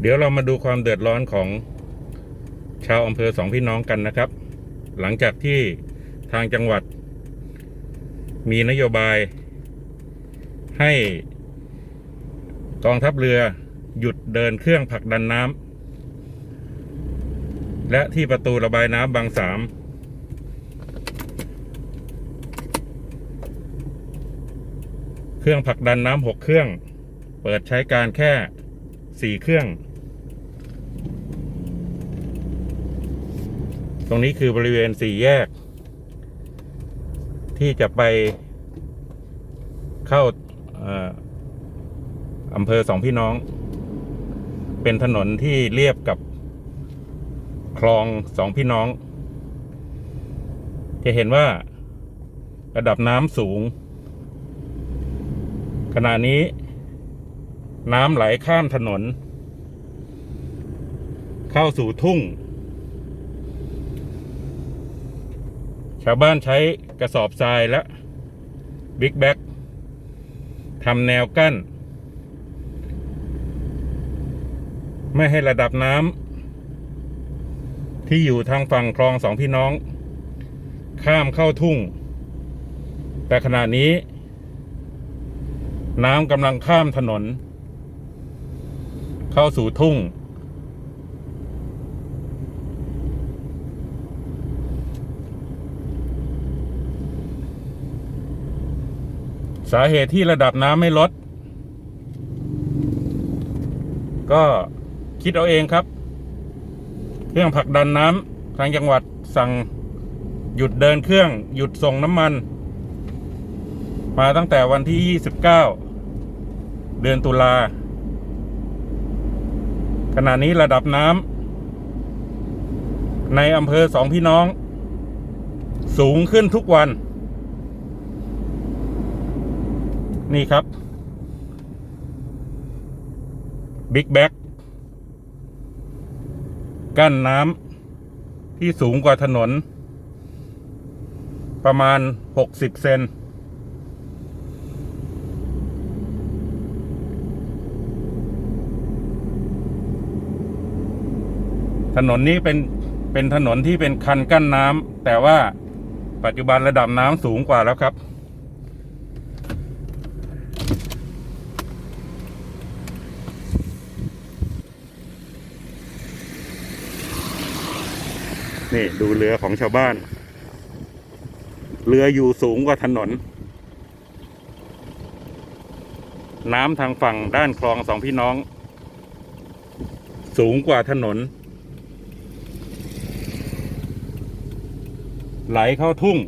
เดี๋ยวเรามาดูความเดือดร้อนของชาวอำเภอสองพี่น้องกันนะครับ หลังจากที่ทางจังหวัด มีนโยบาย ให้กองทัพเรือหยุดเดินเครื่องผลักดันน้ำและที่ประตูระบายน้ำบางสามเครื่องผลักดันน้ำหกเครื่อง เปิดใช้การแค่สี่เครื่อง ตรงนี้คือบริเวณสี่แยก ที่จะไปเข้าเอ่ออำเภอสองพี่น้อง เป็นถนนที่เรียบกับคลองสองพี่น้อง จะเห็นว่าระดับน้ำสูง ขณะนี้ น้ำไหลข้ามถนน เข้าสู่ทุ่ง ชาวบ้านใช้กระสอบทรายและบิ๊กแบ็กทำแนวกั้น ไม่ให้ระดับน้ำที่อยู่ทางฝั่งคลองสองพี่น้อง ข้ามเข้าทุ่ง แต่ขณะนี้ น้ำกำลังข้ามถนน เข้าสู่ทุ่ง สาเหตุที่ระดับน้ำไม่ลด ก็คิดเอาเองครับ เครื่องผลักดันน้ำทางจังหวัดสั่งหยุดเดินเครื่องหยุดส่งน้ำมัน มาตั้งแต่วันที่ 29 เดือนตุลาขณะนี้ระดับน้ำในอำเภอสองพี่น้อง สูงขึ้นทุกวัน นี่ครับบิ๊กแบ็กกั้นน้ำที่สูงกว่าถนน ประมาณ 60 เซนถนนนี้เป็นเป็นถนนที่เป็นคันกั้นน้ำแต่ว่าปัจจุบันระดับน้ำสูงกว่าแล้วครับ นี่ดูเรือของชาวบ้าน เรืออยู่สูงกว่าถนน น้ำทางฝั่งด้านคลองสองพี่น้อง สูงกว่าถนน ไหลเข้าทุ่ง